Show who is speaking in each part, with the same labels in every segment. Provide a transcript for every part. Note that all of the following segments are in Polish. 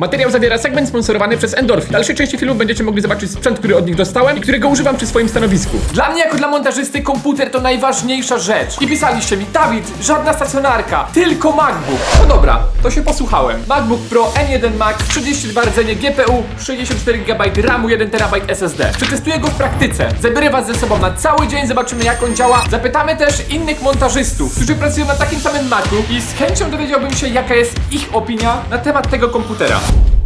Speaker 1: Materiał zawiera segment sponsorowany przez Endorphin. W dalszej części filmu będziecie mogli zobaczyć sprzęt, który od nich dostałem i którego używam przy swoim stanowisku. Dla mnie jako dla montażysty komputer to najważniejsza rzecz. I pisaliście mi, Dawid, żadna stacjonarka, tylko MacBook. No dobra, to się posłuchałem. MacBook Pro M1 Max, 32 rdzenie GPU, 64 GB RAMu, 1 TB SSD. Przetestuję go w praktyce. Zabiorę was ze sobą na cały dzień, zobaczymy jak on działa. Zapytamy też innych montażystów, którzy pracują na takim samym Macu i z chęcią dowiedziałbym się jaka jest ich opinia na temat tego komputera. you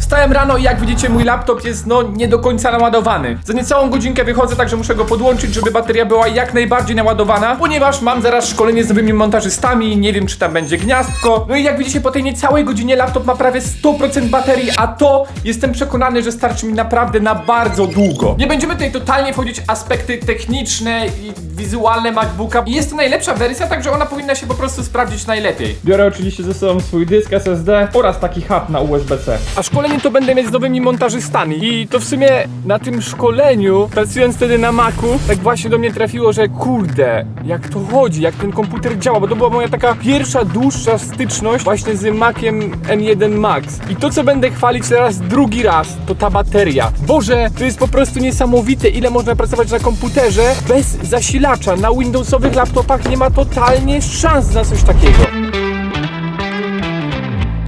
Speaker 1: Wstałem rano i jak widzicie mój laptop jest no nie do końca naładowany. Za niecałą godzinkę wychodzę, także muszę go podłączyć, żeby bateria była jak najbardziej naładowana, ponieważ mam zaraz szkolenie z nowymi montażystami, nie wiem czy tam będzie gniazdko. No i jak widzicie po tej niecałej godzinie laptop ma prawie 100% baterii, a to jestem przekonany, że starczy mi naprawdę na bardzo długo. Nie będziemy tutaj totalnie wchodzić aspekty techniczne i wizualne MacBooka. I jest to najlepsza wersja, także ona powinna się po prostu sprawdzić najlepiej. Biorę oczywiście ze sobą swój dysk SSD oraz taki hub na USB-C. A to będę mieć z nowymi montażystami. I to w sumie na tym szkoleniu, pracując wtedy na Macu, tak właśnie do mnie trafiło, że kurde, jak to chodzi, jak ten komputer działa, bo to była moja taka pierwsza, dłuższa styczność właśnie z Maciem M1 Max. I to, co będę chwalić teraz drugi raz, to ta bateria. Boże, to jest po prostu niesamowite, ile można pracować na komputerze bez zasilacza. Na Windowsowych laptopach nie ma totalnie szans na coś takiego.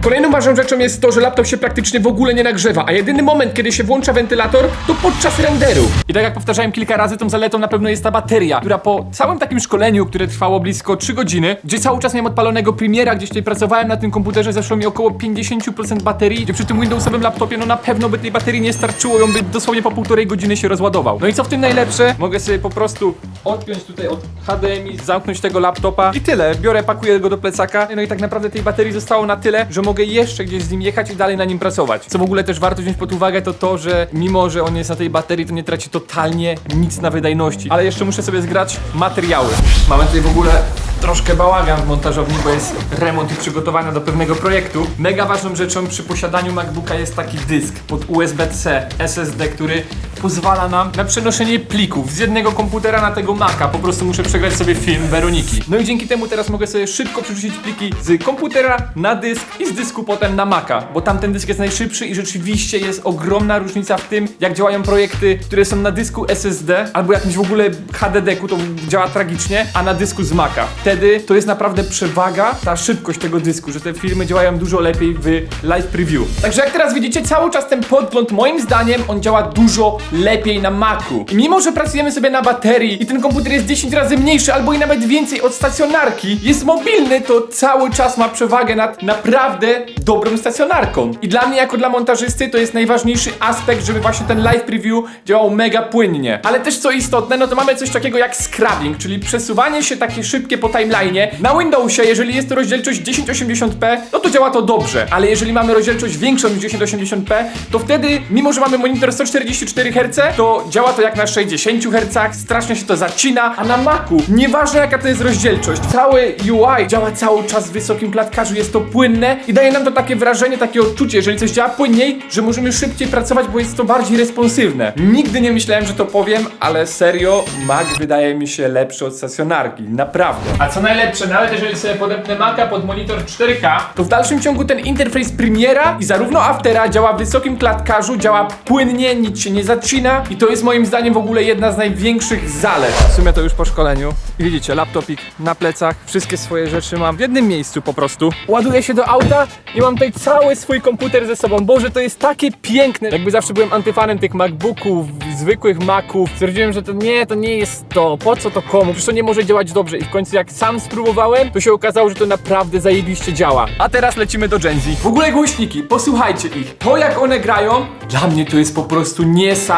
Speaker 1: Kolejną ważną rzeczą jest to, że laptop się praktycznie w ogóle nie nagrzewa, a jedyny moment, kiedy się włącza wentylator, to podczas renderu. I tak jak powtarzałem kilka razy, tą zaletą na pewno jest ta bateria, która po całym takim szkoleniu, które trwało blisko 3 godziny, gdzie cały czas miałem odpalonego Premiera, gdzieś tutaj pracowałem na tym komputerze, zeszło mi około 50% baterii, gdzie przy tym Windowsowym laptopie, no na pewno by tej baterii nie starczyło, ją by dosłownie po półtorej godziny się rozładował. No i co w tym najlepsze? Mogę sobie po prostu odpiąć tutaj od HDMI, zamknąć tego laptopa i tyle. Biorę, pakuję go do plecaka. No i tak naprawdę tej baterii zostało na tyle, że mogę jeszcze gdzieś z nim jechać i dalej na nim pracować. Co w ogóle też warto wziąć pod uwagę to to, że mimo, że on jest na tej baterii, to nie traci totalnie nic na wydajności. Ale jeszcze muszę sobie zgrać materiały. Mamy tutaj w ogóle troszkę bałagan w montażowni, bo jest remont i przygotowania do pewnego projektu. Mega ważną rzeczą przy posiadaniu MacBooka jest taki dysk pod USB-C SSD, który pozwala nam na przenoszenie plików z jednego komputera na tego Maca. Po prostu muszę przegrać sobie film Weroniki. No i dzięki temu teraz mogę sobie szybko przerzucić pliki z komputera na dysk i z dysku potem na Maca, bo tamten dysk jest najszybszy i rzeczywiście jest ogromna różnica w tym, jak działają projekty, które są na dysku SSD albo jakimś w ogóle HDD-ku, to działa tragicznie, a na dysku z Maca. Wtedy to jest naprawdę przewaga, ta szybkość tego dysku, że te filmy działają dużo lepiej w live preview. Także jak teraz widzicie, cały czas ten podgląd, moim zdaniem, on działa dużo lepiej na Macu. I mimo, że pracujemy sobie na baterii i ten komputer jest 10 razy mniejszy albo i nawet więcej od stacjonarki, jest mobilny, to cały czas ma przewagę nad naprawdę dobrą stacjonarką. I dla mnie, jako dla montażysty, to jest najważniejszy aspekt, żeby właśnie ten live preview działał mega płynnie. Ale też co istotne, no to mamy coś takiego jak scrubbing, czyli przesuwanie się takie szybkie po timeline'ie. Na Windowsie, jeżeli jest to rozdzielczość 1080p, no to działa to dobrze. Ale jeżeli mamy rozdzielczość większą niż 1080p, to wtedy, mimo że mamy monitor 144 Hz, to działa to jak na 60 Hz, strasznie się to zacina, a na Macu, nieważne jaka to jest rozdzielczość, cały UI działa cały czas w wysokim klatkarzu, jest to płynne i daje nam to takie wrażenie, takie odczucie, jeżeli coś działa płynniej, że możemy szybciej pracować, bo jest to bardziej responsywne. Nigdy nie myślałem, że to powiem, ale serio, Mac wydaje mi się lepszy od stacjonarki, naprawdę. A co najlepsze, nawet jeżeli sobie podepnę Maca pod monitor 4K, to w dalszym ciągu ten interfejs Premiera i zarówno Aftera działa w wysokim klatkarzu, działa płynnie, nic się nie zacina i to jest moim zdaniem w ogóle jedna z największych zalet. W sumie to już po szkoleniu. Widzicie, laptopik na plecach, wszystkie swoje rzeczy mam w jednym miejscu po prostu. Ładuję się do auta i mam tutaj cały swój komputer ze sobą. Boże, to jest takie piękne. Jakby zawsze byłem antyfanem tych MacBooków, zwykłych Maców. Stwierdziłem, że to nie, to nie jest to. Po co to komu? Przecież to nie może działać dobrze. I w końcu jak sam spróbowałem, to się okazało, że to naprawdę zajebiście działa. A teraz lecimy do Gen Z. W ogóle głośniki, posłuchajcie ich. To jak one grają, dla mnie to jest po prostu niesamowite.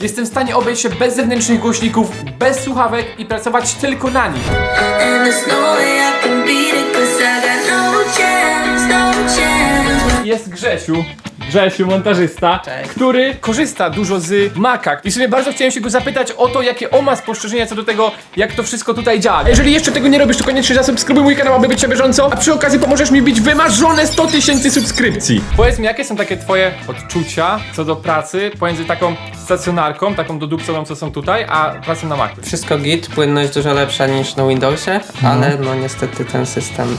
Speaker 1: Jestem w stanie obejść się bez zewnętrznych głośników, bez słuchawek i pracować tylko na nich.
Speaker 2: No no
Speaker 1: jest Grzesiu. Grzesiu, montażysta, który korzysta dużo z Maca. I w sumie bardzo chciałem się go zapytać o to, jakie on ma spostrzeżenia co do tego, jak to wszystko tutaj działa. A Jeżeli jeszcze tego nie robisz, to koniecznie zasubskrybuj mój kanał, aby być na bieżąco, a przy okazji pomożesz mi bić wymarzone 100 tysięcy subskrypcji. Powiedz mi, jakie są takie twoje odczucia co do pracy pomiędzy taką stacjonarką, taką dodupconą, co są tutaj, a pracą na Macu?
Speaker 3: Wszystko git, płynność dużo lepsza niż na Windowsie, ale no niestety ten system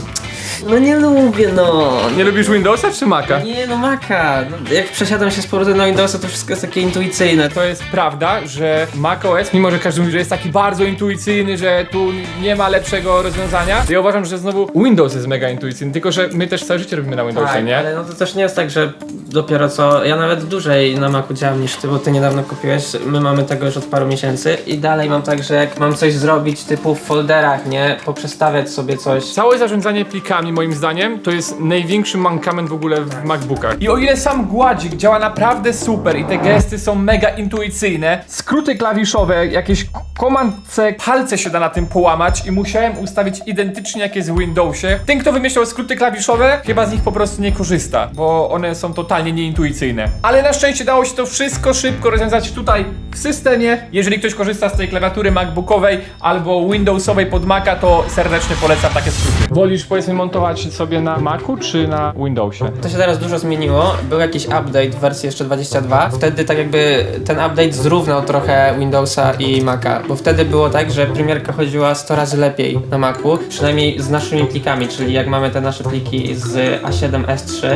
Speaker 3: No nie lubię, no.
Speaker 1: Nie lubisz Windowsa czy Maca?
Speaker 3: Nie, no maka. No, jak przesiadam się z powrotem na Windowsa, to wszystko jest takie intuicyjne.
Speaker 1: To jest prawda, że macOS, mimo że każdy mówi, że jest taki bardzo intuicyjny, że tu nie ma lepszego rozwiązania, ja uważam, że znowu Windows jest mega intuicyjny, tylko że my też całe życie robimy na Windowsie,
Speaker 3: Tak,
Speaker 1: nie?
Speaker 3: ale no to też nie jest tak, że dopiero co, ja nawet dłużej na Macu działam niż ty, bo ty niedawno kupiłeś, my mamy tego już od paru miesięcy i dalej mam tak, że jak mam coś zrobić typu w folderach, nie, poprzestawiać sobie coś,
Speaker 1: Całe zarządzanie plikami, moim zdaniem, to jest największy mankament w ogóle w MacBookach. I o ile sam gładzik działa naprawdę super i te gesty są mega intuicyjne, skróty klawiszowe, jakieś Command C, palce się da na tym połamać i musiałem ustawić identycznie jak jest w Windowsie. Ten, kto wymyślał skróty klawiszowe, chyba z nich po prostu nie korzysta, bo one są totalnie nieintuicyjne. Ale na szczęście dało się to wszystko szybko rozwiązać tutaj w systemie. Jeżeli ktoś korzysta z tej klawiatury MacBookowej albo Windowsowej pod Maca, to serdecznie polecam takie skróty. Wolisz powiedzmy montować sobie na Macu czy na Windowsie?
Speaker 3: To się teraz dużo zmieniło. Był jakiś update w wersji jeszcze 22. Wtedy tak jakby ten update zrównał trochę Windowsa i Maca, bo wtedy było tak, że premierka chodziła 100 razy lepiej na Macu, przynajmniej z naszymi plikami, czyli jak mamy te nasze pliki z A7, S3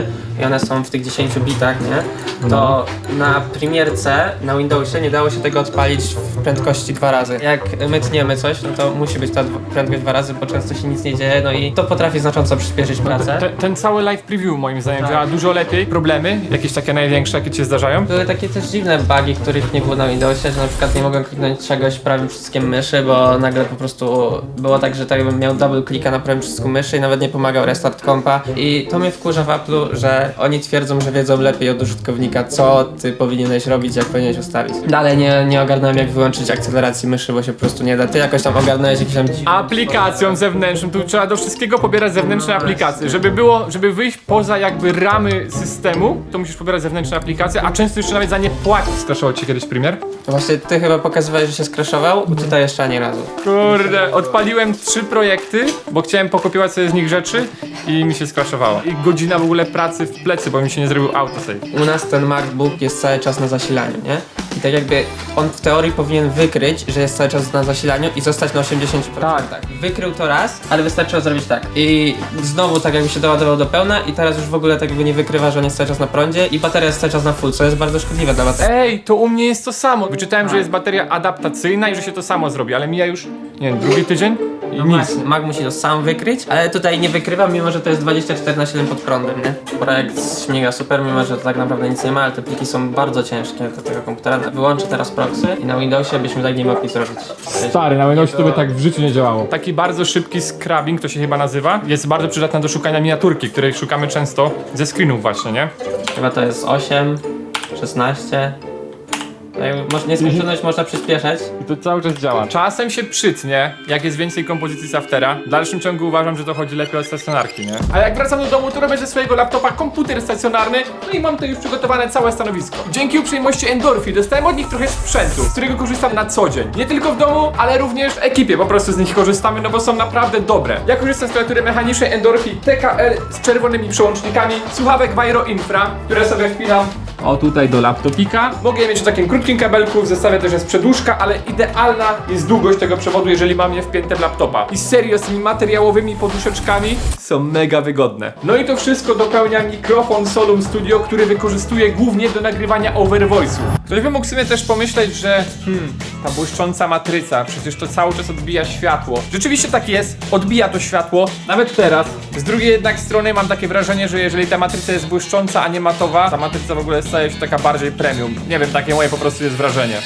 Speaker 3: i one są w tych 10 bitach, nie? To na premierce na Windowsie nie dało się tego odpalić w prędkości dwa razy. Jak my tniemy coś, no to musi być ta prędkość dwa razy, bo często się nic nie dzieje, no i to potrafi znacząco przyspieszyć pracę.
Speaker 1: Ten, ten cały live preview moim zdaniem
Speaker 3: Tak.
Speaker 1: działa dużo lepiej. Problemy, jakieś takie największe, jakie ci zdarzają?
Speaker 3: Były takie też dziwne bugi, których nie było na Windowsie, że na przykład nie mogłem kliknąć czegoś prawym przyciskiem myszy, bo nagle po prostu było tak, że tak jakbym miał double klika na prawym przycisku myszy i nawet nie pomagał restart kompa. I to mnie wkurza w Apple'u, że oni twierdzą, że wiedzą lepiej od użytkownika, co ty powinieneś robić, jak powinieneś ustawić. Dalej nie, nie ogarnąłem jak wyłączyć akceleracji myszy, bo się po prostu nie da. Ty jakoś tam ogarnąłeś jakiś tam
Speaker 1: aplikacją zewnętrzną, tu trzeba do wszystkiego pobierać zewnętrzne aplikacje. Żeby było, żeby wyjść poza jakby ramy systemu, to musisz pobierać zewnętrzne aplikacje, a często jeszcze nawet za nie płacić. Straszało ci kiedyś primer?
Speaker 3: Właśnie ty chyba pokazywałeś, że się skraszował, tutaj jeszcze ani razu.
Speaker 1: Kurde, odpaliłem trzy projekty, bo chciałem pokopiować sobie z nich rzeczy i mi się skraszowało. I godzina w ogóle pracy w plecy, bo mi się nie zrobił autosave.
Speaker 3: u nas ten MacBook jest cały czas na zasilaniu, nie? Tak jakby on w teorii powinien wykryć, że jest cały czas na zasilaniu i zostać na 80%.
Speaker 1: Tak.
Speaker 3: Wykrył to raz, ale wystarczyło zrobić tak. I znowu tak jakby się doładował do pełna i teraz już w ogóle tak jakby nie wykrywa, że on jest cały czas na prądzie i bateria jest cały czas na full, co jest bardzo szkodliwe dla baterii.
Speaker 1: Ej, to u mnie jest to samo. Wyczytałem, że jest bateria adaptacyjna i że się to samo zrobi, ale mija już, nie wiem, drugi tydzień
Speaker 3: No
Speaker 1: nic.
Speaker 3: właśnie, Mac musi to sam wykryć, ale tutaj nie wykrywa, mimo że to jest 24 na 7 pod prądem, nie? Projekt śmiga super, mimo że to tak naprawdę nic nie ma, ale te pliki są bardzo ciężkie do tego komputera. Wyłączę teraz proxy i na Windowsie byśmy tak nie mogli zrobić.
Speaker 1: Stary, na Windowsie to by tak w życiu nie działało. Taki bardzo szybki scrubbing, to się chyba nazywa, jest bardzo przydatny do szukania miniaturki, której szukamy często ze screenów właśnie, nie?
Speaker 3: Chyba to jest 8, 16. Jakby moż- Nieskończoność można przyspieszać.
Speaker 1: I to cały czas działa. Czasem się przytnie, jak jest więcej kompozycji z aftera. W dalszym ciągu uważam, że to chodzi lepiej od stacjonarki, nie? A jak wracam do domu, to robię ze swojego laptopa komputer stacjonarny, no i mam to już przygotowane całe stanowisko. Dzięki uprzejmości Endorfi dostałem od nich trochę sprzętu, z którego korzystam na co dzień. Nie tylko w domu, ale również w ekipie, po prostu z nich korzystamy, no bo są naprawdę dobre. Ja korzystam z klawiatury mechanicznej Endorfi TKL z czerwonymi przełącznikami, słuchawek Viro Infra, które sobie wpinam o tutaj do laptopika. Mogę mieć w takim krótkim kabelku, w zestawie też jest przedłużka, ale idealna jest długość tego przewodu, jeżeli mam je wpięte w laptopa. I serio, z tymi materiałowymi poduszeczkami są mega wygodne. No i to wszystko dopełnia mikrofon Solum Studio, który wykorzystuję głównie do nagrywania overvoice'u. Ktoś by mógł sobie też pomyśleć, że hmm, ta błyszcząca matryca, przecież to cały czas odbija światło. Rzeczywiście tak jest, odbija to światło, nawet teraz. Z drugiej jednak strony mam takie wrażenie, że jeżeli ta matryca jest błyszcząca, a nie matowa, ta matryca w ogóle staje się taka bardziej premium. Nie wiem, takie moje po prostu jest wrażenie.